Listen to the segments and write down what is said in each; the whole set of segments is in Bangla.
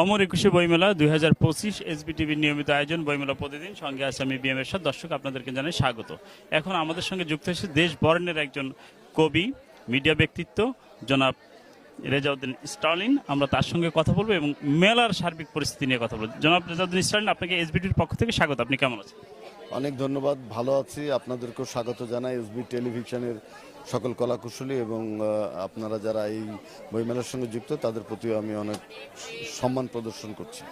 অমর একুশে বইমেলা দুই হাজার পঁচিশ এসবিটিভির নিয়মিত আয়োজন, বইমেলা প্রতিদিন। সঙ্গে আছে আমি বিএম এর দর্শক, আপনাদেরকে জানাই স্বাগত। এখন আমাদের সঙ্গে যুক্ত হয়েছে দেশ বর্ণের একজন কবি, মিডিয়া ব্যক্তিত্ব, জনাব রেজাউদ্দিন স্টালিন আমরা তার সঙ্গে কথা বলব এবং মেলার সার্বিক পরিস্থিতি নিয়ে কথা বলব। জনাব রেজাউদ্দিন স্টালিন আপনাকে এসবিটির পক্ষ থেকে স্বাগত। আপনি কেমন আছেন? অনেক ধন্যবাদ ভালো আছি। আপনাদেরকেও স্বাগত জানাই এসবি টেলিভিশনের সকল কলাকুশলী এবং আপনারা যারা এই বইমেলার সঙ্গে যুক্ত তাদের প্রতিও আমি অনেক সম্মান প্রদর্শন করছি।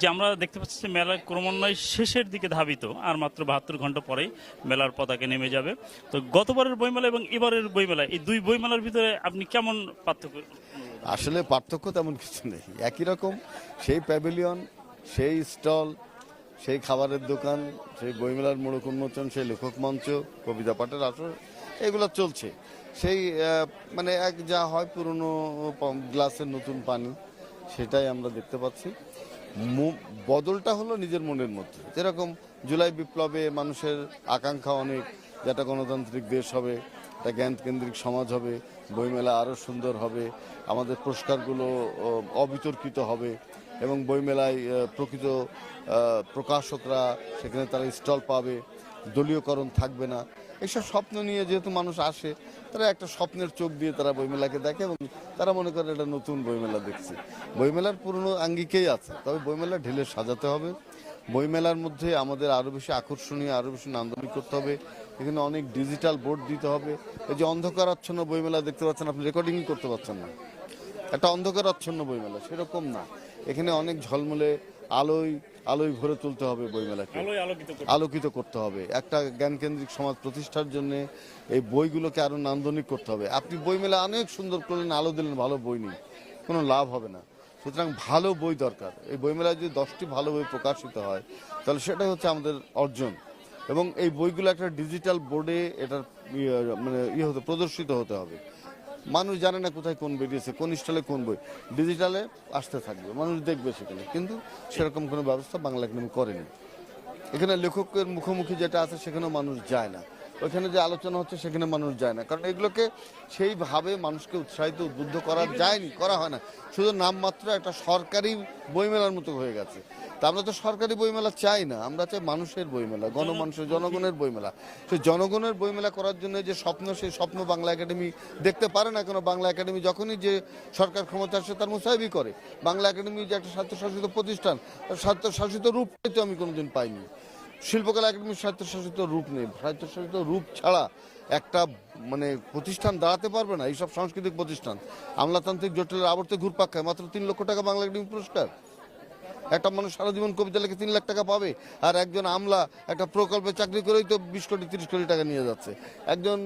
যে আমরা দেখতে পাচ্ছি যে মেলার ক্রমান্বয়ে শেষের দিকে ধাবিত আর মাত্র বাহাত্তর ঘণ্টা পরেই মেলার পতাকা নেমে যাবে। তো গতবারের বইমেলা এবং এবারের বইমেলা এই দুই বইমেলার ভিতরে আপনি কেমন পার্থক্য? আসলে পার্থক্য তেমন কিছু নেই। একই রকম সেই প্যাভিলিয়ন সেই স্টল সেই খাবারের দোকান, সেই বইমেলার মোড়ক উন্মোচন, সেই লেখক মঞ্চ, কবিতা পাঠের আসর, এগুলো চলছে। সেই মানে এক যা হয় পুরনো গ্লাসের নতুন পানি, সেটাই আমরা দেখতে পাচ্ছি। বদলটা হলো নিজের মনের মধ্যে। যেরকম জুলাই বিপ্লবে মানুষের আকাঙ্ক্ষা অনেক, যেটা গণতান্ত্রিক দেশ হবে একটা জ্ঞান কেন্দ্রিক সমাজ হবে, বইমেলা আরও সুন্দর হবে, আমাদের পুরস্কারগুলো অবিতর্কিত হবে এবং বইমেলায় প্রকৃত প্রকাশকরা সেখানে তারা স্টল পাবে, দলীয়করণ থাকবে না। এইসব স্বপ্ন নিয়ে যেহেতু মানুষ আসে, তারা একটা স্বপ্নের চোখ দিয়ে তারা বইমেলাকে দেখে এবং তারা মনে করে এটা নতুন বইমেলা দেখছে। বইমেলার পুরনো আঙ্গিকেই আছে, তবে বইমেলা ঢেলে সাজাতে হবে। বইমেলার মধ্যে আমাদের আরও বেশি আকর্ষণীয় আরও বেশি নান্দনিক করতে হবে। এখানে অনেক ডিজিটাল বোর্ড দিতে হবে। এই যে অন্ধকারাচ্ছন্ন বইমেলা দেখতে পাচ্ছেন আপনি রেকর্ডিং করতে পারছেন না। একটা অন্ধকার আচ্ছন্ন বইমেলা সেরকম না। এখানে অনেক ঝলমলে আলোয় আলোয় ভরে তুলতে হবে বইমেলাকে। আলোকিত করতে হবে। একটা জ্ঞানকেন্দ্রিক সমাজ প্রতিষ্ঠার জন্য এই বইগুলোকে আরও নান্দনিক করতে হবে। আপনি বইমেলা অনেক সুন্দর করলেন আলো দিলেন ভালো বই নেই। কোনো লাভ হবে না। সুতরাং ভালো বই দরকার। এই বইমেলায় যদি দশটি ভালো বই প্রকাশিত হয় তাহলে সেটাই হচ্ছে আমাদের অর্জন। এবং এই বইগুলো একটা ডিজিটাল বোর্ডে এটার ইয়ে, মানে ইয়ে হতে প্রদর্শিত হতে হবে। মানুষ জানে না কোথায় কোন বেরিয়েছে কোন স্টলে কোন বই। ডিজিটালে আসতে থাকবে মানুষ দেখবে সেখানে। কিন্তু সেরকম কোনো ব্যবস্থা বাংলা একাডেমি করেনি। এখানে লেখকের মুখোমুখি যেটা আছে সেখানেও মানুষ যায় না। ওইখানে যে আলোচনা হচ্ছে সেখানে মানুষ যায় না। কারণ এগুলোকে সেইভাবে মানুষকে উৎসাহিত, উদ্বুদ্ধ করা যায়নি, করা হয় না। শুধু নামমাত্র একটা সরকারি বইমেলার মতো হয়ে গেছে। তা আমরা তো সরকারি বইমেলা চাই না, আমরা চাই মানুষের বইমেলা, গণমানুষের, জনগণের বইমেলা। সেই জনগণের বইমেলা করার জন্য যে স্বপ্ন, সেই স্বপ্ন বাংলা একাডেমি দেখতে পারে না কেন, বাংলা একাডেমি যখনই যে সরকার ক্ষমতা আসে তার মুসাইবি করে। বাংলা একাডেমি যে একটা স্বায়ত্তশাসিত প্রতিষ্ঠান তার স্বায়ত্তশাসিত রূপটাই তো আমি কোনোদিন পাইনি। শিল্পকলা একাডেমির স্বায়ত্তশাসিত রূপ নেই। স্বায়ত্তশাসিত রূপ ছাড়া একটা মানে প্রতিষ্ঠান দাঁড়াতে পারবে না এইসব সাংস্কৃতিক প্রতিষ্ঠান। আমলাতান্ত্রিক জটিলের আবর্তে ঘুরপাক খায়, মাত্র তিন লক্ষ টাকা বাংলা একাডেমি পুরস্কার। একটা মানুষ সারা জীবন কবিতা লিখে তিন লাখ টাকা পাবে, আর একজন আমলা একটা প্রকল্পে চাকরি করেই তো বিশ কোটি, তিরিশ কোটি টাকা নিয়ে যাচ্ছে। একজন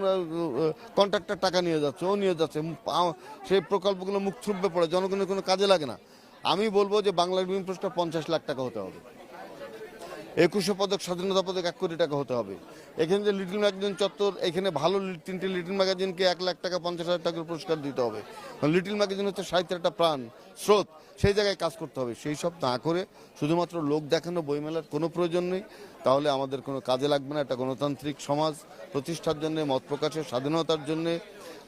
কন্ট্রাক্টর টাকা নিয়ে যাচ্ছে, ও নিয়ে যাচ্ছে। সেই প্রকল্পগুলো মুখ থুববে পড়ে, জনগণের কোনো কাজে লাগে না। আমি বলব যে বাংলা একাডেমি পুরস্কার পঞ্চাশ লাখ টাকা হতে হবে। একুশে পদক, স্বাধীনতা পদক এক কোটি টাকা হতে হবে। এখানে যে লিটল ম্যাগাজিন চত্বর, এখানে ভালো তিনটি লিটিল ম্যাগাজিনকে এক লাখ টাকা, পঞ্চাশ হাজার টাকার পুরস্কার দিতে হবে। লিটল ম্যাগাজিন হচ্ছে সাহিত্যের একটা প্রাণ, স্রোত, সেই জায়গায় কাজ করতে হবে। সেই সব না করে শুধুমাত্র লোক দেখানো, বইমেলার কোনো প্রয়োজন নেই। তাহলে আমাদের কোনো কাজে লাগবে না একটা গণতান্ত্রিক সমাজ, প্রতিষ্ঠার জন্য, মত প্রকাশের স্বাধীনতার জন্য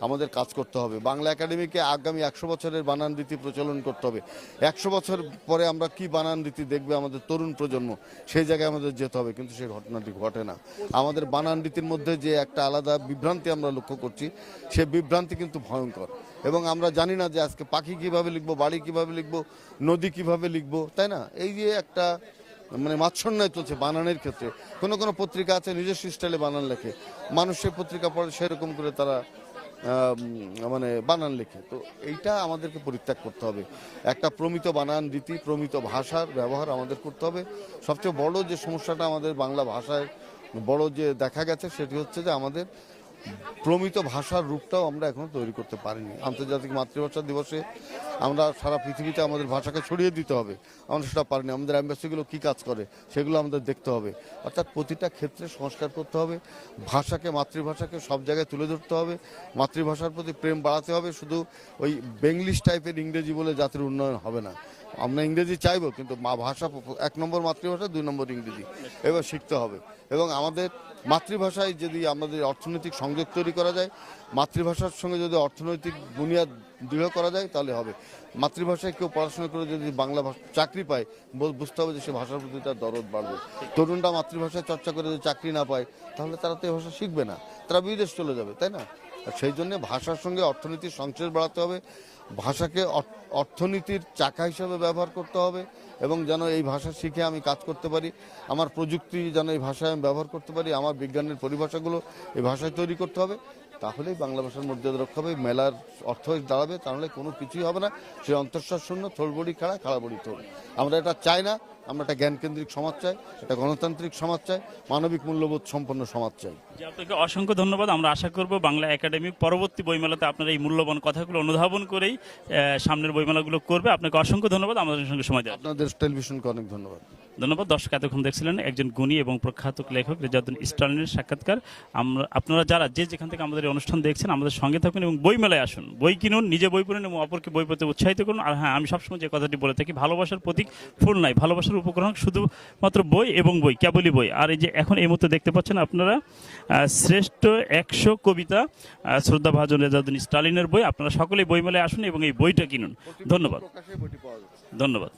আমাদের কাজ করতে হবে। বাংলা একাডেমিকে আগামী একশো বছরের বানান রীতি প্রচলন করতে হবে। একশো বছর পরে আমরা কি বানান রীতি দেখবে আমাদের তরুণ প্রজন্ম, সেই জায়গায় আমাদের যেতে হবে, কিন্তু সেই ঘটনাটি ঘটে না। আমাদের বানান রীতির মধ্যে যে একটা আলাদা বিভ্রান্তি আমরা লক্ষ্য করছি, সে বিভ্রান্তি কিন্তু ভয়ঙ্কর। এবং আমরা জানি না যে আজকে পাখি কীভাবে লিখব, বাড়ি কীভাবে লিখব, নদী কীভাবে লিখব, তাই না? এই যে একটা মানে মাৎসন্যায় চলছে বানানের ক্ষেত্রে। কোনো কোনো পত্রিকা আছে, নিজস্ব স্টাইলে বানান লেখে। মানুষ সেই পত্রিকা পড়ে, সেরকম করে তারা মানে বানান লেখে। তো এইটা আমাদেরকে পরিত্যাগ করতে হবে। একটা প্রমিত বানান রীতি, প্রমিত ভাষার ব্যবহার আমাদের করতে হবে। সবচেয়ে বড় যে সমস্যাটা আমাদের বাংলা ভাষায় বড় যে দেখা গেছে, সেটি হচ্ছে যে আমাদের প্রমিত ভাষার রূপটাও আমরা এখনও তৈরি করতে পারিনি। আন্তর্জাতিক মাতৃভাষা দিবসে আমরা সারা পৃথিবীতে আমাদের ভাষাকে ছড়িয়ে দিতে হবে। আমরা সেটা পারিনি। আমাদের অ্যাম্বাসিগুলো কী কাজ করে সেগুলো আমাদের দেখতে হবে। অর্থাৎ প্রতিটা ক্ষেত্রে সংস্কার করতে হবে। ভাষাকে, মাতৃভাষাকে সব জায়গায় তুলে ধরতে হবে। মাতৃভাষার প্রতি প্রেম বাড়াতে হবে। শুধু ওই বেঙ্গলিশ টাইপের ইংরেজি বলে জাতির উন্নয়ন হবে না। আমরা ইংরেজি চাইব, কিন্তু মা ভাষা এক নম্বর মাতৃভাষা, দুই নম্বর ইংরেজি। এবার শিখতে হবে। এবং আমাদের মাতৃভাষায় যদি আমাদের অর্থনৈতিক সংযোগ তৈরি করা যায়, মাতৃভাষার সঙ্গে যদি অর্থনৈতিক বুনিয়াদ দৃঢ় করা যায়, তাহলে হবে। মাতৃভাষায় কেউ পড়াশোনা করে যদি বাংলা ভাষা চাকরি পায় বুঝতে হবে যে সে ভাষার প্রতি তার দরদ বাড়বে। তরুণরা মাতৃভাষায় চর্চা করে যদি চাকরি না পায়, তাহলে তারা তো এই ভাষা শিখবে না। তারা বিদেশ চলে যাবে, তাই না? সেই জন্য ভাষার সঙ্গে অর্থনীতির সংশ্লেষ বাড়াতে হবে। ভাষাকে অর্থনীতির চাকা হিসেবে ব্যবহার করতে হবে। এবং যেন এই ভাষা শিখে আমি কাজ করতে পারি, আমার প্রযুক্তি যেন এই ভাষায় আমি ব্যবহার করতে পারি, আমার বিজ্ঞানের পরিভাষাগুলো এই ভাষায় তৈরি করতে হবে, তাহলেই বাংলা ভাষার মর্যাদা রক্ষা হবে, মেলার অর্থ দাঁড়াবে, তাহলে কোনো কিছুই হবে না, সে অন্তঃশ্বাস শূন্য থোড়বড়ি খেলা বড়ি থোল। আমরা এটা চাই না আমরা একটা জ্ঞানকেন্দ্রিক সমাজ চাই একটা গণতান্ত্রিক সমাজ চাই মানবিক মূল্যবোধ সম্পন্ন সমাজ চাই। আপনাকে অসংখ্য ধন্যবাদ। আমরা আশা করব বাংলা একাডেমি পরবর্তী বইমেলাতে আপনার এই মূল্যবান কথাগুলো অনুধাবন করেই সামনের বইমেলাগুলো করবে। আপনাকে অসংখ্য ধন্যবাদ। আমাদের সঙ্গে সময় জন্য। আপনাদের টেলিভিশনকে অনেক ধন্যবাদ। ধন্যবাদ। দর্শক এতক্ষণ দেখছিলেন একজন গুণী এবং প্রখ্যাত লেখক রেজাউদ্দিন স্টালিনের সাক্ষাৎকার। আমরা আপনারা যারা যে যেখান থেকে আমাদের অনুষ্ঠান দেখছেন আমাদের সঙ্গে থাকুন এবং বই মেলায় আসুন। বই কিনুন নিজে বই পড়ুন এবং অপরকে বই পড়তে উৎসাহিত করুন। আর হ্যাঁ আমি সবসময় যে কথাটি বলে থাকি ভালোবাসার প্রতীক ফুল নাই ভালোবাসার উপকরণ শুধুমাত্র বই এবং বই কেবলই বই। আর এই যে এখন এই মুহূর্তে দেখতে পাচ্ছেন আপনারা আহ, শ্রেষ্ঠ একশো কবিতা শ্রদ্ধা ভাজন রেজাউদ্দিন স্টালিনের বই। আপনারা সকলেই বইমেলায় আসুন এবং এই বইটা কিনুন। ধন্যবাদ। ধন্যবাদ।